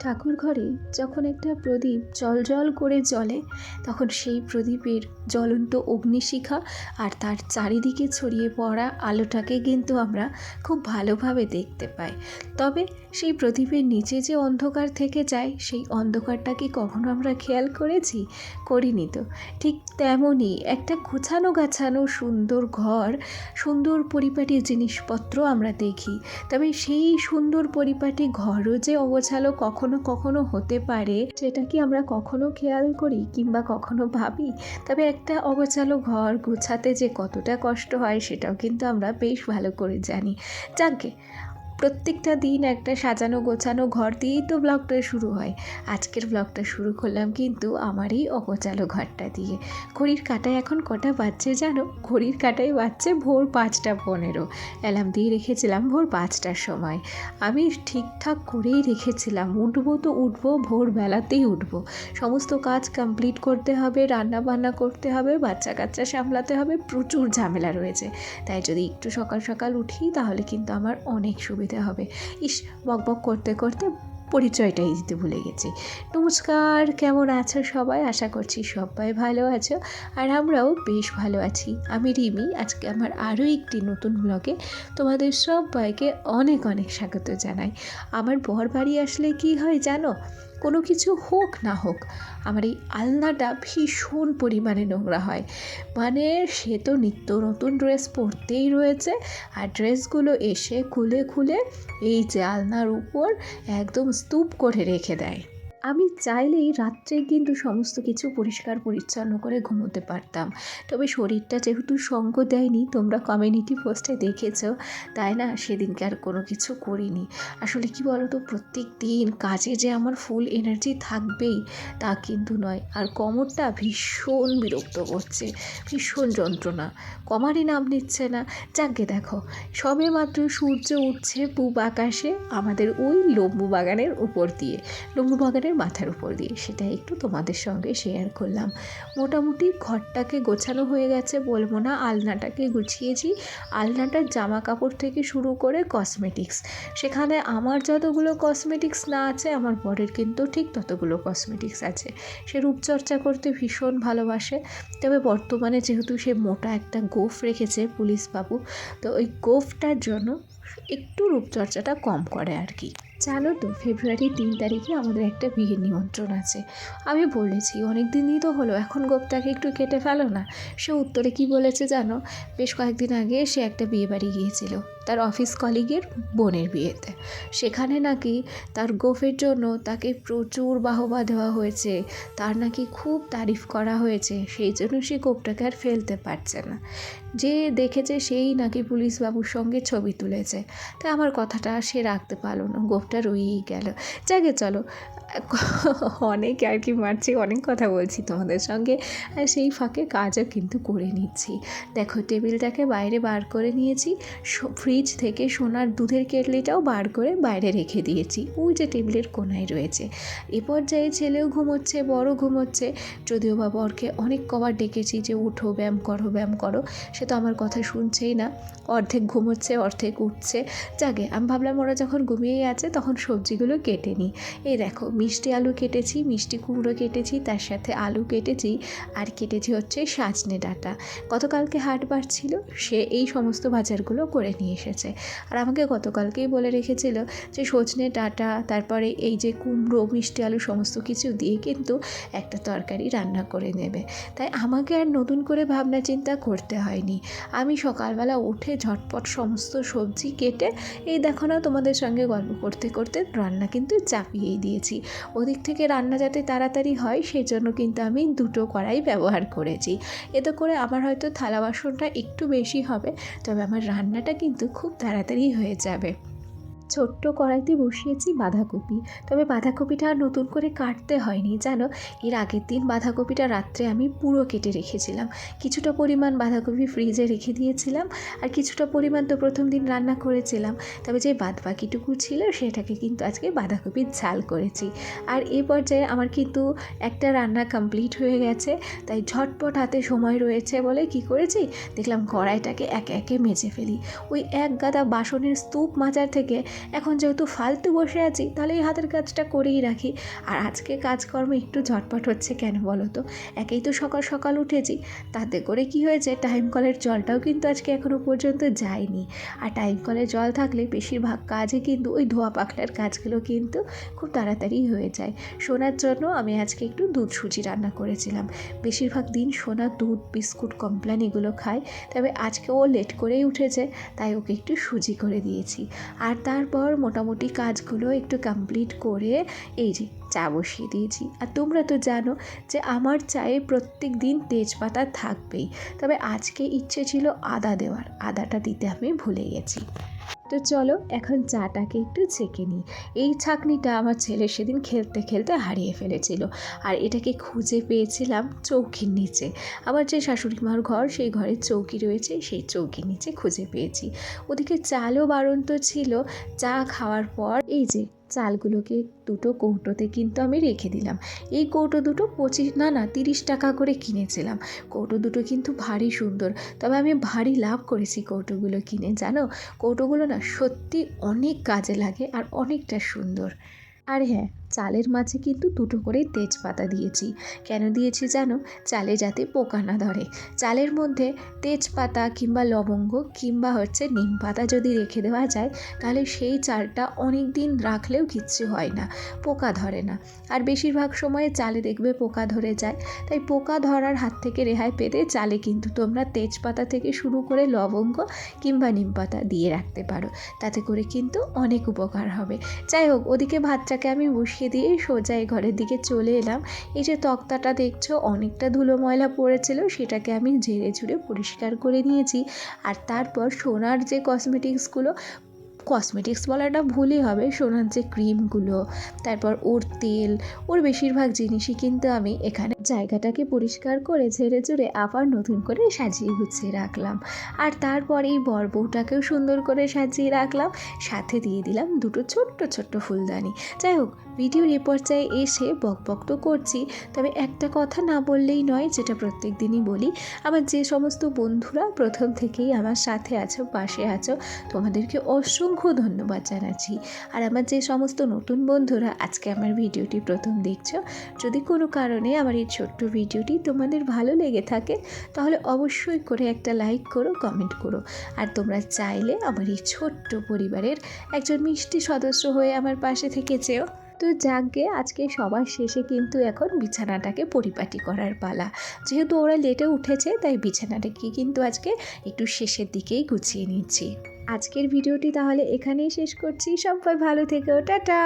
ঠাকুর ঘরে যখন একটা প্রদীপ জল করে জ্বলে, তখন সেই প্রদীপের জ্বলন্ত অগ্নিশিখা আর তার চারিদিকে ছড়িয়ে পড়া আলোটাকে কিন্তু আমরা খুব ভালোভাবে দেখতে পাই। তবে সেই প্রদীপের নিচে যে অন্ধকার থেকে যায়, সেই অন্ধকারটা কি কখনো আমরা খেয়াল করেছি? করিনি তো। ঠিক তেমনই একটা গোছানো গাছানো সুন্দর ঘর, সুন্দর পরিপাটি জিনিসপত্র আমরা দেখি। তবে সেই সুন্দর পরিপাটি ঘরও যে অগোছালো কখনো কখনো হতে পারে, সেটা কি আমরা কখনো খেয়াল করি কিংবা কখনো ভাবি? তবে একটা অগোছালো ঘর গোছাতে যে কতটা কষ্ট হয়, সেটাও কিন্তু আমরা বেশ ভালো করে জানি। যাকে প্রত্যেকটা দিন একটা সাজানো গোছানো ঘর দিয়েই তো ব্লগটা শুরু হয়। আজকের ব্লগটা শুরু করলাম কিন্তু আমার এই অগোছালো ঘরটা দিয়ে। ঘড়ির কাটায় এখন কটা বাজছে জানো? ঘড়ির কাটায় বাজছে ভোর পাঁচটা পনেরো। অ্যালার্ম দিয়ে রেখেছিলাম ভোর পাঁচটার সময়। আমি ঠিকঠাক করেই রেখেছিলাম, উঠবো তো উঠবো, ভোরবেলাতেই উঠবো। সমস্ত কাজ কমপ্লিট করতে হবে রান্না বান্না করতে হবে বাচ্চা কাচ্চা সামলাতে হবে, প্রচুর ঝামেলা রয়েছে। তাই যদি একটু সকাল সকাল উঠি তাহলে কিন্তু আমার অনেক সুবিধা হবে। ইস, বক বক করতে করতে পরিচয়টাই দিতে ভুলে গেছি। নমস্কার, কেমন আছো সবাই? আশা করছি সবাই ভালো আছো। আর আমরাও বেশ ভালো আছি। আমি রিমি, আজকে আমার আরও একটি নতুন ব্লগে তোমাদের সবাইকে অনেক অনেক স্বাগত জানাই। আমার বর বাড়ি আসলে কি হয় জানো? কোনো কিছু হোক না হোক, আমার এই আলনাটা ভীষণ পরিমাণে নোংরা হয়। মানে সে তো নিত্য নতুন ড্রেস পরতেই রয়েছে আর ড্রেসগুলো এসে খুলে খুলে এই যে আলনার উপর একদম স্তূপ করে রেখে দেয়। আমি চাইলেই রাত্রে কিন্তু সমস্ত কিছু পরিষ্কার পরিচ্ছন্ন করে ঘুমোতে পারতাম। তবে শরীরটা যেহেতু সঙ্গ দেয়নি, তোমরা কমিউনিটি পোস্টে দেখেছ, তাই না? সেদিনকে আর কোনো কিছু করিনি। আসলে কি বলো তো প্রত্যেক দিন কাজে যে আমার ফুল এনার্জি থাকবেই, তা কিন্তু নয়। আর কোমরটা ভীষণ বিরক্ত করছে, ভীষণ যন্ত্রণা। কমারই নাম নিচ্ছে না। যাকে দেখো, সবে মাত্র সূর্য উঠছে পূব আকাশে, আমাদের ওই লম্বু বাগানের উপর দিয়ে। লম্বু বাগানের মাথার উপর দিয়ে। সেটা একটু তোমাদের সঙ্গে শেয়ার করলাম। মোটামুটি ঘরটাকে গোছানো হয়ে গেছে বলব না, আলনাটাকে গুছিয়েছি। আলনাটার জামা কাপড় থেকে শুরু করে কসমেটিক্স সেখানে আমার যতগুলো কসমেটিক্স না আছে, আমার বরের কিন্তু ঠিক ততগুলো কসমেটিক্স আছে। সে রূপচর্চা করতে ভীষণ ভালোবাসে। তবে বর্তমানে যেহেতু সে মোটা একটা গোফ রেখেছে পুলিশ বাবু তো ওই গোফটার জন্য একটু রূপচর্চাটা কম করে আর কি। জানো তো ফেব্রুয়ারি তিন তারিখে আমাদের একটা বিয়ের নিমন্ত্রণ আছে। আমি বলেছি, অনেক দিনই তো হলো, এখন গোপটাকে একটু কেটে ফেলো না। সে উত্তরে কি বলেছে জানো? বেশ কয়েকদিন আগে সে একটা বিয়ে বাড়ি গিয়েছিল, তার অফিস কলিগের বোনের বিয়েতে। সেখানে নাকি তার গোফের জন্য তাকে প্রচুর বাহবা দেওয়া হয়েছে, তার নাকি খুব তারিফ করা হয়েছে, সেই জন্য সে গোপটাকে আর ফেলতে পারছে না। যে দেখেছে, সেই নাকি পুলিশ বাবুর সঙ্গে ছবি তুলেছে। তাই আমার কথাটা সে রাখতে পারল না গোপটা রয়েই গেল। যাকে চলো। অনেক আর কি মারছি, অনেক কথা বলছি তোমাদের সঙ্গে। আর সেই ফাঁকে কাজও কিন্তু করে নিচ্ছি। দেখো, টেবিলটাকে বাইরে বার করে নিয়েছি। ফ্রিজ থেকে সোনার দুধের কেটলিটাও বার করে বাইরে রেখে দিয়েছি। ওই যে টেবিলের কোনায় রয়েছে। এ পর্যায়ে ছেলেও ঘুমোচ্ছে বড় ঘুমোচ্ছে। যদিও বা বরকে অনেক কবার ডেকেছি যে উঠো ব্যায়াম করো ব্যায়াম করো। সে তো আমার কথা শুনছেই না। অর্ধেক ঘুমোচ্ছে, অর্ধেক উঠছে। যাকে আমি ভাবলাম ওরা যখন ঘুমিয়েই আছে, তখন সবজিগুলো কেটে নিই। এই দেখো মিষ্টি আলু কেটেছি, মিষ্টি কুমড়ো কেটেছি, তার সাথে আলু কেটেছি আর কেটেছি হচ্ছে সাজনে ডাঁটা। গতকালকে হাট বার ছিল সে এই সমস্ত বাজারগুলো করে নিয়ে এসেছে। আর আমাকে গতকালকেই বলে রেখেছিল যে সজনে ডাঁটা, তারপরে এই যে কুমড়ো, মিষ্টি আলু সমস্ত কিছু দিয়ে কিন্তু একটা তরকারি রান্না করে নেবে। তাই আমাকে আর নতুন করে ভাবনা চিন্তা করতে হয়নি। আমি সকালবেলা উঠে ঝটপট সমস্ত সবজি কেটে, এই দেখো না তোমাদের সঙ্গে গল্প করতে করতে রান্না কিন্তু চাপিয়েই দিয়েছি। ওদিক থেকে রান্না যাতে তাড়াতাড়ি হয় সেই জন্য কিন্তু আমি দুটো কড়াই ব্যবহার করেছি। এতে করে আমার হয়তো থালা বাসনটা একটু বেশি হবে, তবে আমার রান্নাটা কিন্তু খুব তাড়াতাড়ি হয়ে যাবে। ছোট্ট কড়াইতে বসিয়েছি বাঁধাকপি। তবে বাঁধাকপিটা আর নতুন করে কাটতে হয়নি, জানো? এর আগের দিন বাঁধাকপিটা রাত্রে আমি পুরো কেটে রেখেছিলাম। কিছুটা পরিমাণ বাঁধাকপি ফ্রিজে রেখে দিয়েছিলাম আর কিছুটা পরিমাণ তো প্রথম দিন রান্না করেছিলাম। তবে যে বাদ বাকিটুকু ছিল সেটাকে কিন্তু আজকে বাঁধাকপির ঝাল করেছি। আর এ পর্যায়ে আমার কিন্তু একটা রান্না কমপ্লিট হয়ে গেছে, তাই ঝটপট হাতে সময় রয়েছে বলে কি করেছি? দেখলাম কড়াইটাকে একে একে মেজে ফেলি। ওই এক গাদা বাসনের স্তূপ মাজার থেকে এখন যেহেতু ফালতু বসে আছি, তাহলে এই হাতের কাজটা করেই রাখি। আর আজকে কাজকর্ম একটু ঝটপট হচ্ছে কেন বলো তো? একেই তো সকাল সকাল উঠেছি, তাতে করে কি হয়েছে টাইম কলের জলটাও কিন্তু আজকে এখনও পর্যন্ত যায়নি। আর টাইম কলের জল থাকলে বেশিরভাগ কাজে কিন্তু ওই ধোয়া পাখলার কাজগুলো কিন্তু খুব তাড়াতাড়ি হয়ে যায়। সোনার জন্য আমি আজকে একটু দুধ সুজি রান্না করেছিলাম। বেশিরভাগ দিন সোনা দুধ, বিস্কুট, কমপ্লেন এগুলো খায়, তবে আজকে ও লেট করেই উঠেছে, তাই ওকে একটু সুজি করে দিয়েছি। আর তারপর মোটামুটি কাজগুলো একটু কমপ্লিট করে এই যে চা বসিয়ে দিয়েছি। আর তোমরা তো জানো যে আমার চায়ে প্রত্যেক দিন তেজপাতা থাকবেই। তবে আজকে ইচ্ছে ছিল আদা দেওয়ার, আদাটা দিতে আমি ভুলে গেছি। তো চলো এখন চাটাকে একটু ছেঁকে নিই। এই ছাঁকনিটা আমার ছেলে সেদিন খেলতে খেলতে হারিয়ে ফেলেছিল। আর এটাকে খুঁজে পেয়েছিলাম চৌকির নিচে। আমার যে শাশুড়ি মার ঘর, সেই ঘরে চৌকি রয়েছে, সেই চৌকির নিচে খুঁজে পেয়েছি। ওদিকে চালও বাড়ন্ত ছিল, চা খাওয়ার পর এই যে চালগুলোকে দুটো কৌটোতে কিন্তু আমি রেখে দিলাম। এই কৌটো দুটো পঁচিশ, না না, তিরিশ টাকা করে কিনেছিলাম। কৌটো দুটো কিন্তু ভারী সুন্দর। তবে আমি ভারী লাভ করেছি কৌটোগুলো কিনে, জানো? কৌটোগুলো না সত্যি অনেক কাজে লাগে আর অনেকটা সুন্দর। আর হ্যাঁ চালের মাঝে কিন্তু দুটো করেই তেজপাতা দিয়েছি। কেন দিয়েছি জানো? চালে যাতে পোকা না ধরে। চালের মধ্যে তেজপাতা কিংবা লবঙ্গ কিংবা হচ্ছে নিম পাতা যদি রেখে দেওয়া যায়, তাহলে সেই চালটা অনেক দিন রাখলেও কিচ্ছু হয় না, পোকা ধরে না। আর বেশিরভাগ সময়ে চালে দেখবে পোকা ধরে যায়। তাই পোকা ধরার হাত থেকে রেহাই পেতে চালে কিন্তু তোমরা তেজপাতা থেকে শুরু করে লবঙ্গ কিংবা নিম পাতা দিয়ে রাখতে পারো। তাতে করে কিন্তু অনেক উপকার হবে। যাই হোক, ওদিকে ভাতটাকে আমি বসিয়ে দিয়ে সোজা এই ঘরের দিকে চলে এলাম। এই যে তক্তাটা দেখছ, অনেকটা ধুলো ময়লা পড়েছিল, সেটাকে আমি ঝেড়ে ঝুড়ে পরিষ্কার করে নিয়েছি। আর তারপর সোনার যে কসমেটিক্সগুলো কসমেটিক্স বলাটা ভুলই হবে। সোনার যে ক্রিমগুলো তারপর ওর তেল, ওর বেশিরভাগ জিনিসই কিন্তু আমি এখানে জায়গাটাকে পরিষ্কার করে ঝেড়ে ঝুড়ে আবার নতুন করে সাজিয়ে গুছিয়ে রাখলাম। আর তারপর এই বরবউটাকেও সুন্দর করে সাজিয়ে রাখলাম। সাথে দিয়ে দিলাম দুটো ছোট্ট ছোট্ট ফুলদানি। যাই হোক ভিডিওর এ পর্যায়ে এসে বকবক তো করছি, তবে একটা কথা না বললেই নয়, যেটা প্রত্যেক দিনই বলি, আমার যে সমস্ত বন্ধুরা প্রথম থেকেই আমার সাথে আছো, পাশে আছো, তোমাদেরকে অসংখ্য ধন্যবাদ জানাচ্ছি। আর আমার যে সমস্ত নতুন বন্ধুরা আজকে আমার ভিডিওটি প্রথম দেখছ, যদি কোনো কারণে আমার এই ছোট্ট ভিডিওটি তোমাদের ভালো লেগে থাকে, তাহলে অবশ্যই করে একটা লাইক করো, কমেন্ট করো। আর তোমরা চাইলে আমার এই ছোট্ট পরিবারের একজন মিষ্টি সদস্য হয়ে আমার পাশে থেকে যেও। তো যাকগে আজকে সবার শেষে কিন্তু এখন বিছানাটাকে পরিপাটি করার পালা। যেহেতু ওরা লেটে উঠেছে, তাই বিছানাটাকে কিন্তু আজকে একটু শেষের দিকেই গুছিয়ে নিচ্ছি। আজকের ভিডিওটি তাহলে এখানেই শেষ করছি। সবাই ভালো থেকো। টাটা!